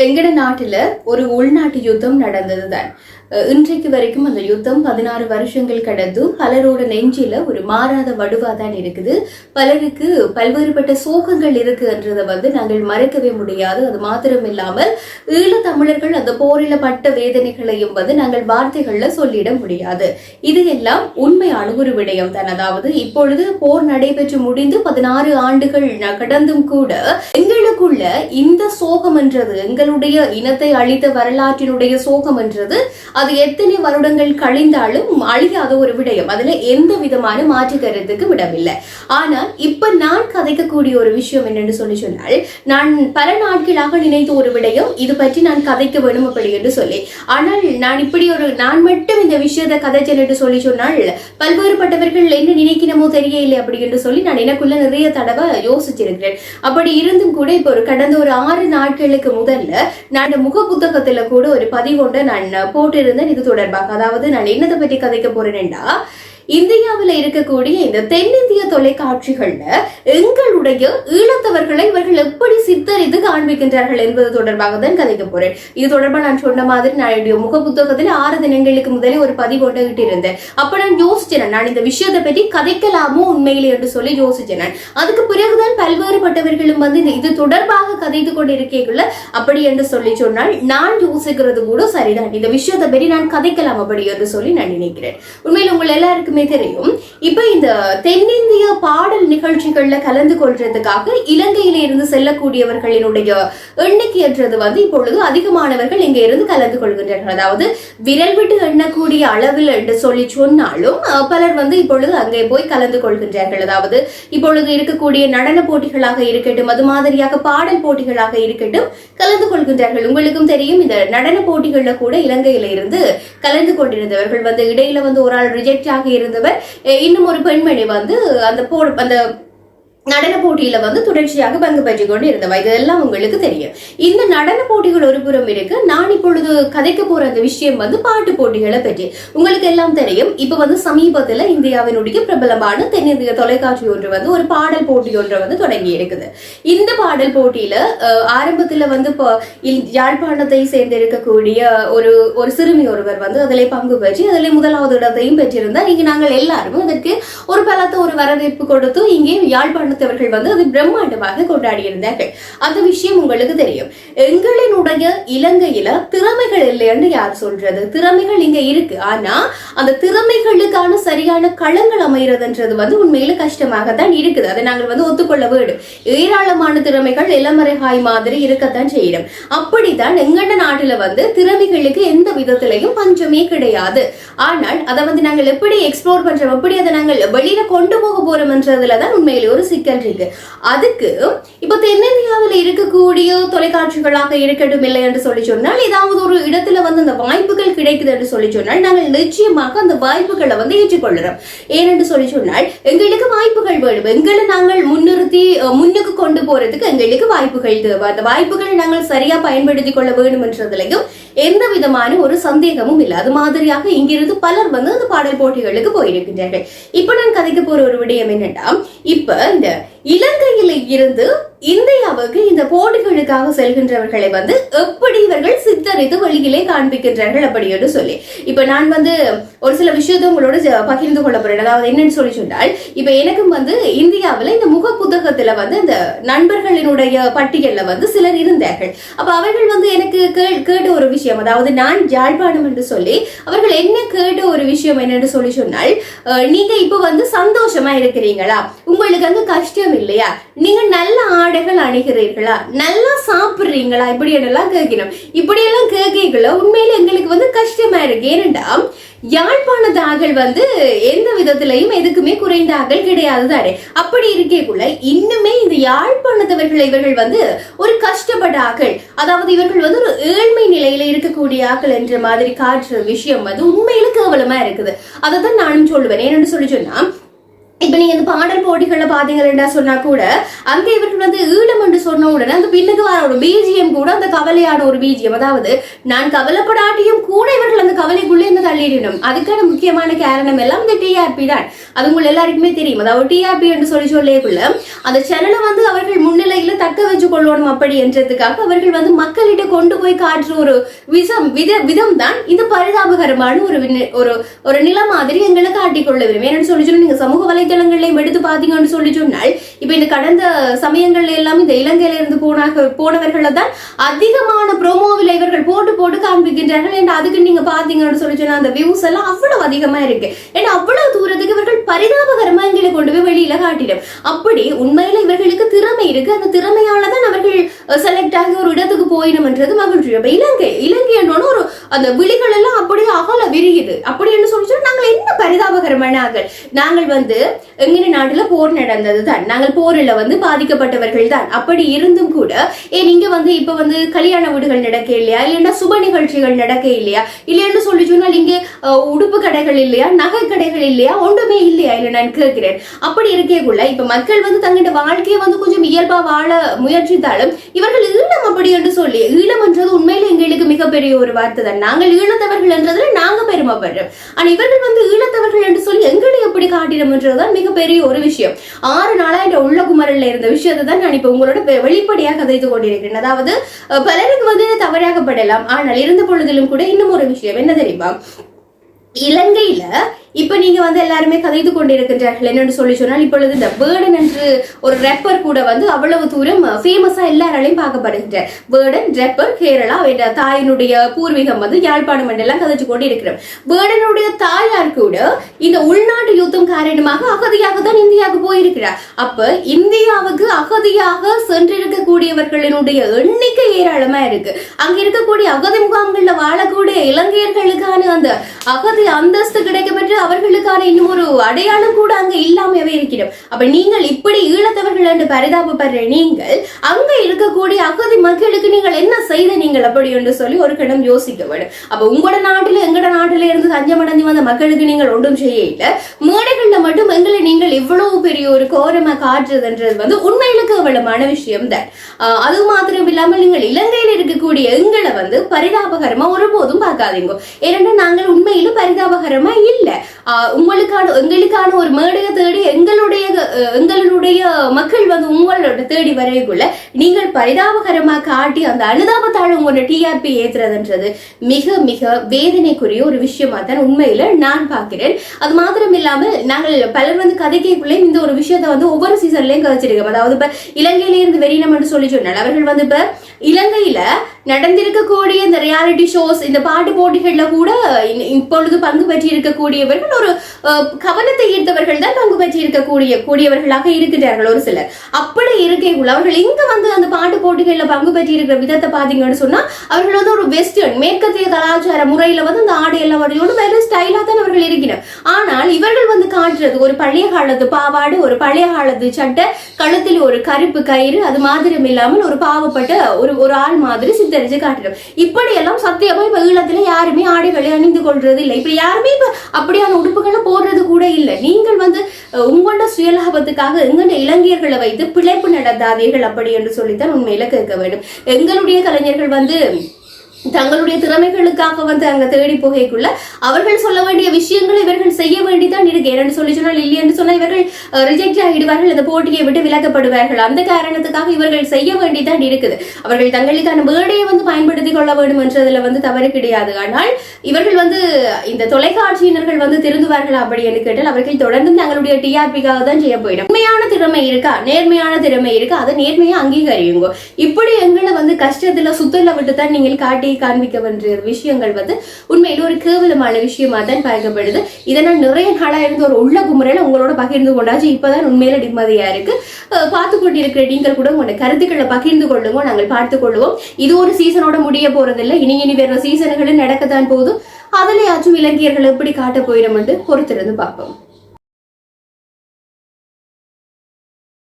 எங்கட நாட்டுல ஒரு உள்நாட்டு யுத்தம் நடந்ததுதான். அஹ் இன்றைக்கு வரைக்கும் அந்த யுத்தம் பதினாறு வருஷங்கள் கடந்து பலரோட நெஞ்சில ஒரு மாறாத வடுவா தான் இருக்குது. பலருக்கு பல்வேறுபட்ட சோகங்கள் இருக்குன்றதை வந்து நாங்கள் மறக்கவே முடியாது. அது மாத்திரம் இல்லாமல் ஈழ தமிழர்கள் அந்த போரில பட்ட வேதனைகளையும் வந்து நாங்கள் வார்த்தைகள்ல சொல்லிட முடியாது. இது எல்லாம் உண்மையான ஒரு விடயம் தான். அதாவது இப்பொழுது போர் நடைபெற்று முடிந்து பதினாறு ஆண்டுகள் கடந்தும் கூட எங்களுக்குள்ள இந்த சோகம் என்றது எங்களுடைய இனத்தை அழித்த வரலாற்றினுடைய சோகம் என்றது அது எத்தனை வருடங்கள் கழிந்தாலும் அழியாத ஒரு விடயம். அதுல எந்த விதமான மாற்று கருத்துக்கு விடவில்லை ஆனால் இப்ப நான் கதைக்கக்கூடிய ஒரு விஷயம் என்னன்னு சொல்லி சொன்னால் நான் பல நாட்களாக நினைத்த ஒரு விடயம் இது பற்றி நான் கதைக்க வேணும் அப்படி என்று சொல்லி. ஆனால் நான் இப்படி ஒரு நான் மட்டும் இந்த விஷயத்தை கதை என்று சொல்லி சொன்னால் பல்வேறுபட்டவர்கள் என்ன நினைக்கணுமோ தெரியல அப்படி என்று சொல்லி நான் எனக்குள்ள நிறைய தடவை யோசிச்சிருக்கிறேன். அப்படி இருந்தும் கூட இப்போ ஒரு கடந்த ஒரு ஆறு நாட்களுக்கு முதல்ல நான் முக புத்தகத்துல கூட ஒரு பதிவு பதிவொன்றை நான் போட்டு போட்டிருந்தேன் இது தொடர்பாக அதாவது நான் என்னதை பற்றி கதைக்க போறேன்டா இந்தியாவில் இருக்கக்கூடிய இந்த தென்னிந்திய தொலைக்காட்சிகள்ல எங்களுடைய ஈழத்தவர்களை இவர்கள் எப்படி சித்தரித்து காண்பிக்கின்றார்கள் என்பது தொடர்பாக தான் கதைக்க போறேன். இது தொடர்பாக நான் சொன்ன மாதிரி நான் என்னுடைய முக புத்தகத்தில் ஆறு தினங்களுக்கு முதலே ஒரு பதிவு ஒன்று இருந்தேன் அப்ப நான் யோசிச்சேன் நான் இந்த விஷயத்தை பற்றி கதைக்கலாமோ உண்மையிலே என்று சொல்லி யோசிச்சேன். அதுக்கு பிறகுதான் பல்வேறுபட்டவர்களும் வந்து இது தொடர்பாக கதைத்து கொண்டிருக்கீங்கள அப்படி என்று சொல்லி சொன்னால் நான் யோசிக்கிறது கூட சரிதான். இந்த விஷயத்தை பற்றி நான் கதைக்கலாம் அப்படி என்று சொல்லி நான் நினைக்கிறேன். உண்மையில் உங்கள் எல்லாருக்குமே தெரியும் இப்ப இந்த தென்னிந்திய பாடல் நிகழ்ச்சிகள்ல கலந்து கொள்றதுக்காக இலங்கையில இருந்து செல்லக்கூடியவர்களினுடைய எண்ணிக்கையற்றது வந்து இப்பொழுது அதிகமானவர்கள் இங்க இருந்து கலந்து கொள்கின்றார்கள் அதாவது விரல் விட்டு எண்ணக்கூடிய அளவில் என்று சொல்லி சொன்னாலும் பலர் வந்து இப்பொழுது அங்கே போய் கலந்து கொள்கின்றார்கள். அதாவது இப்பொழுது இருக்கக்கூடிய நடன போட்டிகளாக இருக்கட்டும் அது மாதிரியாக பாடல் போட்டிகளாக இருக்கட்டும் கலந்து கொள்கின்றார்கள். உங்களுக்கும் தெரியும் இந்த நடன போட்டிகள்ல கூட இலங்கையில இருந்து கலந்து கொண்டிருந்தவர்கள் வந்து இடையில வந்து ஒரு ஆள் ரிஜெக்ட் ஆகி இருந்தவர். இன்னும் ஒரு பெண்மணி வந்து அந்த போ அந்த நடன போட்டியில வந்து தொடர்ச்சியாக பங்கு பெற்றுக் கொண்டு இருந்தவ? இதெல்லாம் உங்களுக்கு தெரியும். இந்த நடன போட்டிகள் ஒரு புறம் இருக்கு. நான் இப்பொழுது கதைக்க போற அந்த விஷயம் வந்து பாட்டு போட்டிகளை பற்றி. உங்களுக்கு எல்லாம் தெரியும். இப்ப வந்து சமீபத்துல இந்தியாவினுடைய பிரபலமான தென்னிந்திய தொலைக்காட்சி ஒன்று வந்து ஒரு பாடல் போட்டி ஒன்று வந்து தொடங்கி இருக்குது. இந்த பாடல் போட்டியில ஆரம்பத்துல வந்து இப்போ யாழ்ப்பாணத்தை சேர்ந்து இருக்கக்கூடிய ஒரு ஒரு சிறுமி ஒருவர் வந்து அதிலே பங்கு பெற்று அதில் முதலாவது இடத்தையும் பெற்றிருந்தார். இங்கு நாங்கள் எல்லாரும் அதற்கு ஒரு பலத்த ஒரு வரவேற்பு கொடுத்து இங்கே யாழ்ப்பாணத்தவர்கள் வந்து அது பிரம்மாண்டமாக கொண்டாடியிருந்தார்கள். அந்த விஷயம் உங்களுக்கு தெரியும். எங்களினுடைய இலங்கையில திறமைகள் இல்லைன்னு யார் சொல்றது? திறமைகள் இங்க இருக்கு. ஆனா அந்த திறமைகளுக்கான சரியான களங்கள் அமைகிறதுன்றது வந்து உண்மையில கஷ்டமாக தான் இருக்குது. அதை நாங்கள் வந்து ஒத்துக்கொள்ள வேண்டும். ஏராளமான திறமைகள் இளமறைகாய் மாதிரி இருக்கத்தான் செய்யணும் அப்படித்தான் எங்கட நாட்டுல வந்து திறமைகளுக்கு எந்த விதத்திலையும் பஞ்சமே கிடையாது. ஆனால் அதை வந்து நாங்கள் எப்படி எக்ஸ்ப்ளோர் பண்றோம்? எப்படி அதை நாங்கள் வெளியில கொண்டு போக போறோம்ன்றதுல தான் உண்மையிலே ஒரு சிக்கல் இருக்கு. அதுக்கு இப்போ தென்னிந்தியாவில் இருக்கக்கூடிய தொலைக்காட்சிகளாக இருக்கட்டும் இல்லை என்று சொல்லி சொன்னால் ஏதாவது ஒரு இடத்துல வந்து அந்த வாய்ப்புகள் கிடைக்குது என்று சொல்லி சொன்னால் நாங்கள் நிச்சயமாக அந்த வாய்ப்புகளை வந்து ஏற்றுக்கொள்கிறோம். ஏனென்று சொல்லி சொன்னால் எங்களுக்கு வாய்ப்புகள் வேணும் எங்களை நாங்கள் முன்னிறுத்தி முன்னுக்கு கொண்டு போறதுக்கு எங்களுக்கு வாய்ப்புகள் தேவை. அந்த வாய்ப்புகளை நாங்கள் சரியா பயன்படுத்திக் கொள்ள வேண்டும் என்றதுலையும் எந்த விதமான ஒரு சந்தேகமும் இல்லை. அது மாதிரியாக இங்கிருந்து பலர் வந்து அந்த பாடல் போட்டிகளுக்கு போயிருக்கின்றார்கள். இப்ப நான் கதைக்க போற ஒரு விடயம் என்னன்னா இப்ப இந்த இலங்கையில இருந்து இந்தியாவுக்கு இந்த போட்டிகளுக்காக செல்கின்றவர்களை வந்து எப்படி இவர்கள் சித்தரித்து வழியிலே காண்பிக்கின்றார்கள் அப்படி என்று சொல்லி. இப்ப நான் வந்து ஒரு சில விஷயத்த உங்களோட பகிர்ந்து கொள்ள போறேன். அதாவது என்னன்னு சொல்லி சொன்னால் இப்ப எனக்கும் வந்து இந்தியாவுல இந்த முக புத்தகத்துல வந்து இந்த நண்பர்களினுடைய பட்டியல்ல வந்து சிலர் இருந்தார்கள். அப்ப அவர்கள் வந்து எனக்கு கேட்ட ஒரு விஷயம் அதாவது நான் ஜாழ்ப்பாணம் என்று சொல்லி அவர்கள் என்ன கேட்ட ஒரு விஷயம் என்னன்னு சொல்லி சொன்னால் நீங்க இப்ப வந்து சந்தோஷமா இருக்கிறீங்களா? உங்களுக்கு வந்து கஷ்டம் இல்லையா? நீங்க நல்ல ஆடைகள் அணுகிறீர்களா? நல்லா சாப்பிடுறீங்களா? இப்படி எல்லாம் கேட்கணும். இப்படி எல்லாம் கேட்கல உண்மையில எங்களுக்கு வந்து கஷ்டமா இருக்கு ஏனென்றா தாகல் வந்து எந்த விதத்திலையும் எதுக்குமே குறைந்த ஆகல் கிடையாது தானே அப்படி இருக்கேக்குள்ள இன்னுமே இந்த யாழ்ப்பாணத்தவர்கள் இவர்கள் வந்து ஒரு கஷ்டப்பட்ட ஆக்கள். அதாவது இவர்கள் வந்து ஒரு ஏழ்மை நிலையில இருக்கக்கூடிய ஆக்கள் என்ற மாதிரி காட்டுற விஷயம் வந்து உண்மையில கேவலமா இருக்குது அதை தான் நானும் சொல்லுவேன். ஏன்னு சொல்லி சொன்னா இப்ப நீங்க இந்த பாடல் போட்டிகள்ல பாத்தீங்கன்னா சொன்னா கூட அங்க இவர்கள் வந்து ஈழம் என்று சொன்ன உடனே அதோட பின்னுக்கு பிஜிஎம் கூட அந்த கவலையான ஒரு பிஜிஎம் அதாவது நான் கவலைப்படாட்டியும் கூட இவர்கள் அந்த கவலைக்குள்ளே இருந்து தள்ளிடணும். அதுக்கான முக்கியமான காரணம் எல்லாம் இந்த டிஆர்பி தான். அது உங்கள் எல்லாருக்குமே தெரியும். அதாவது டிஆர்பி என்று சொல்லி சொல்லியக்குள்ள அந்த சேனலை வந்து அவர்கள் முன்னிலையில தக்க வச்சு கொள்ளணும் அப்படி என்றதுக்காக அவர்கள் வந்து மக்களிட கொண்டு போய் காட்டுற ஒரு விசம் வித விதம் தான் இந்த பரிதாபகரமான ஒரு ஒரு ஒரு நில மாதிரி எங்களை காட்டிக்கொள்ள விரும்பும் ஏன்னு சொல்லி சொன்னா நீங்க சமூக வலைதளங்களையும் எடுத்து பாத்தீங்கன்னு சொல்லி சொன்னால் இப்ப இந்த கடந்த சமயங்கள்ல எல்லாம் இந்த இலங்கையில இருந்து போனாக போனவர்களை தான் அதிகமான ப்ரோமோவில் இவர்கள் போட்டு போட்டு காண்பிக்கின்றார்கள். ஏன்னா அதுக்கு நீங்க பாத்தீங்கன்னு சொல்லி சொன்னா அந்த வியூஸ் எல்லாம் அவ்வளவு அதிகமா இருக்கு. ஏன்னா அவ்வளவு தூரத்துக்கு இவர்கள் பரிதாபகரமா எங்களை கொண்டு போய் வெளியில காட்டிடும். அப்படி உண்மையில இவர்களுக்கு திறமை இருக்கு. அந்த திறமையால தான் அவர்கள் செலக்ட் ஆகி ஒரு இடத்துக்கு போயிடும்ன்றது மகிழ்ச்சி. அப்ப இலங்கை இலங்கை ஒரு அந்த விழிகள் எல்லாம் அப்படியே அகல விரியுது. அப்படி என்ன சொல்லி நாங்கள் என்ன பரிதாபகரமான நாங்கள் வந்து எங்க நாட்டுல போர் நடந்தது தான் நாங்கள் போரில் வந்து பாதிக்கப்பட்டவர்கள் தான் அப்படி இருந்தும் கூட ஏன் நீங்க வந்து இப்ப வந்து கல்யாண வீடுகள் நடக்க இல்லையா? இல்லைன்னா சுப நிகழ்ச்சிகள் நடக்க இல்லையா? இல்லைன்னு சொல்லி சொன்னால் இங்கே உடுப்பு கடைகள் இல்லையா? நகை கடைகள் இல்லையா? ஒன்றுமே இல்லையா இல்லை நான் கேட்கிறேன். அப்படி இருக்கேக்குள்ள இப்ப மக்கள் வந்து தங்களோட வாழ்க்கையை வந்து கொஞ்சம் இயல்பா வாழ முயற்சித்தாலும் இவர்கள் ஈழம் அப்படி என்று சொல்லி ஈழம் என்றது உண்மையில எங்களுக்கு மிகப்பெரிய ஒரு வார்த்தை தான் நாங்கள் ஈழத்தவர்கள் என்றதுல நாங்க பெருமைப்படுறோம். ஆனா இவர்கள் வந்து ஈழத்தவர்கள் என்று சொல்லி எங்களை எப்படி காட்டிடம்ன்றதுதான் மிகப்பெரிய ஒரு விஷயம். ஆறு நாளா என்ற உள்ள குமரல்ல இருந்த விஷயத்தை தான் நான் இப்ப உங்களோட வெளிப்படையாக கதைத்து கொண்டிருக்கிறேன். அதாவது அஹ், பலருக்கு வந்து தவறாகப்படலாம். ஆனால் இருந்த பொழுதிலும் கூட இன்னும் ஒரு விஷயம். என்ன தெரியுமா? இலங்கையில இப்ப நீங்க வந்து எல்லாருமே கதைத்து கொண்டிருக்கின்றார்கள் என்னன்னு சொல்லி சொன்னால் இப்பொழுது இந்த பேர்டன் என்று ஒரு ரெப்பர் கூட வந்து அவ்வளவு தூரம் ஃபேமஸா எல்லாராலையும் பார்க்கப்படுகின்ற பேர்டன் ரெப்பர் கேரளா அவருடைய தாயினுடைய பூர்வீகம் வந்து யாழ்ப்பாணம் என்றெல்லாம் கதைச்சு கொண்டு இருக்கிறோம் பேர்டனுடைய தாயார் கூட இந்த உள்நாட்டு யுத்தம் காரணமாக அகதியாக தான் இந்தியாவுக்கு போயிருக்கிறார். அப்ப இந்தியாவுக்கு அகதியாக சென்றிருக்கக்கூடியவர்களினுடைய எண்ணிக்கை ஏராளமா இருக்கு. அங்க இருக்கக்கூடிய அகதி முகாம்கள் வாழக்கூடிய இலங்கையர்களுக்கான அந்த அகதி அந்தஸ்து கிடைக்கப்பெற்று அவர்களுக்கான இன்னும் ஒரு அடையாளம் கூட அங்க இல்லாமவே இருக்கிறோம் அப்ப நீங்கள் இப்படி ஈழத்தவர்கள் என்று பரிதாபப்படுற நீங்கள் அங்க இருக்கக்கூடிய அகதி மக்களுக்கு நீங்கள் என்ன செய்த நீங்கள் அப்படி என்று சொல்லி ஒரு கணம் யோசிக்க வேண்டும். அப்ப உங்களோட நாட்டில எங்கட நாட்டில இருந்து தஞ்சமடைஞ்சு வந்த மக்களுக்கு நீங்கள் ஒன்றும் செய்ய இல்லை. மேடைகள்ல மட்டும் எங்களை நீங்கள் இவ்வளவு பெரிய ஒரு கோரமா காட்டுறதுன்றது வந்து உண்மையில கேவலமான விஷயம் தான் ஆஹ் அது மாத்திரம் இல்லாமல் நீங்கள் இலங்கையில் இருக்கக்கூடிய எங்களை வந்து பரிதாபகரமா ஒருபோதும் பார்க்காதீங்க. ஏனென்றால் நாங்கள் உண்மையில் பரிதாபகரமா இல்லை. உங்களுக்கான எங்களுக்கான ஒரு மேடையை தேடி எங்களுடைய எங்களுடைய மக்கள் வந்து உங்களோட தேடி வரைக்குள்ள நீங்கள் பரிதாபகரமா காட்டி அந்த அனுதாபத்தால் உங்களோட டிஆர்பி ஏத்துறதுன்றது மிக மிக வேதனைக்குரிய ஒரு விஷயமா தான் உண்மையில நான் பார்க்கிறேன். அது மாத்திரம் இல்லாமல் நாங்கள் பலர் வந்து கதைக்கைக்குள்ளே இந்த ஒரு விஷயத்தை வந்து ஒவ்வொரு சீசன்லயும் கதைச்சிருக்கோம். அதாவது இப்ப இலங்கையில இருந்து வெளியினம் என்று சொல்லி சொன்னால் அவர்கள் வந்து இப்ப இலங்கையில நடந்திருக்கக்கூடிய இந்த ரியாலிட்டி ஷோஸ் இந்த பாட்டு போட்டிகள்ல கூட இப்பொழுது பங்கு பெற்றி இருக்கக்கூடியவர்கள் ஒரு அஹ், கவனத்தை ஈர்த்தவர்கள் தான் பங்கு பெற்றி இருக்கக்கூடிய கூடியவர்களாக இருக்கிறார்கள் ஒரு சிலர். அப்படி இருக்கைக்குள்ள அவர்கள் இங்க வந்து அந்த போட்டிகளில் பங்கு பெற்றிருக்கிற விதத்தை பார்த்தீங்கன்னு சொன்னா அவர்கள் வந்து ஒரு வெஸ்டர்ன் மேற்கத்திய கலாச்சார முறையில வந்து அந்த ஆடை எல்லாம் வரையோடு வேற ஸ்டைலா தான் அவர்கள் இருக்கிறார். ஆனால் இவர்கள் வந்து காட்டுறது ஒரு பழைய காலத்து பாவாடு ஒரு பழைய காலத்து சட்டை கழுத்தில் ஒரு கருப்பு கயிறு அது மாதிரம் இல்லாமல் ஒரு பாவப்பட்ட ஒரு ஒரு ஆள் மாதிரி சித்தரிச்சு காட்டுறோம் இப்படி எல்லாம் சத்தியமா இப்ப ஈழத்துல யாருமே ஆடைகளை அணிந்து கொள்றது இல்லை இப்ப யாருமே இப்ப அப்படியான உடுப்புகளை போடுறது கூட இல்லை. நீங்கள் வந்து உங்களோட சுயலாபத்துக்காக எங்களோட இளைஞர்களை வைத்து பிழைப்பு நடத்தாதீர்கள் அப்படி என்று சொல்லித்தான் இலக்கு கேட்க வேண்டும். எங்களுடைய கலைஞர்கள் வந்து தங்களுடைய திறமைகளுக்காக வந்து அங்க தேடி போகைக்குள்ள அவர்கள் சொல்ல வேண்டிய விஷயங்களை இவர்கள் செய்ய வேண்டிதான் இருக்கு. ஏன்னு சொல்லி சொன்னால் இல்லை என்று சொன்னால் இவர்கள் ரிஜெக்ட் ஆகிடுவார்கள் இந்த போட்டியை விட்டு விலக்கப்படுவார்கள். அந்த காரணத்துக்காக இவர்கள் செய்ய வேண்டிதான் இருக்குது. அவர்கள் தங்களுக்கான வேடையை வந்து பயன்படுத்திக் கொள்ள வேண்டும் என்றதுல வந்து தவறு கிடையாது. ஆனால் இவர்கள் வந்து இந்த தொலைக்காட்சியினர்கள் வந்து திருந்துவார்கள் அப்படி என்று கேட்டால் அவர்கள் தொடர்ந்து தங்களுடைய டிஆர்பிக்காக தான் செய்ய போயிடும். உண்மையான திறமை இருக்கா? நேர்மையான திறமை இருக்கா? அதை நேர்மையா அங்கீகரியுங்க? இப்படி எங்களை வந்து கஷ்டத்துல சுத்தல விட்டு தான் நீங்கள் காட்டி காண்பிக்க வேண்டிய விஷயங்கள் வந்து உண்மையில ஒரு கேவலமான விஷயமா தான் பார்க்கப்படுது. இதனால் நிறைய நாளா இருந்து ஒரு உள்ள குமுறையில உங்களோட பகிர்ந்து கொண்டாச்சு. இப்பதான் உண்மையில நிம்மதியா இருக்கு. பார்த்து கொண்டிருக்கிற நீங்கள் கூட உங்களோட கருத்துக்களை பகிர்ந்து கொள்ளுங்க. நாங்கள் பார்த்து கொள்வோம். இது ஒரு சீசனோட முடிய போறதில்லை. இனி இனி வேற சீசன்களும் நடக்கத்தான் போதும் அதுலயாச்சும் இலங்கையர்கள் எப்படி காட்ட போயிடும் பொறுத்திருந்து பார்ப்போம்.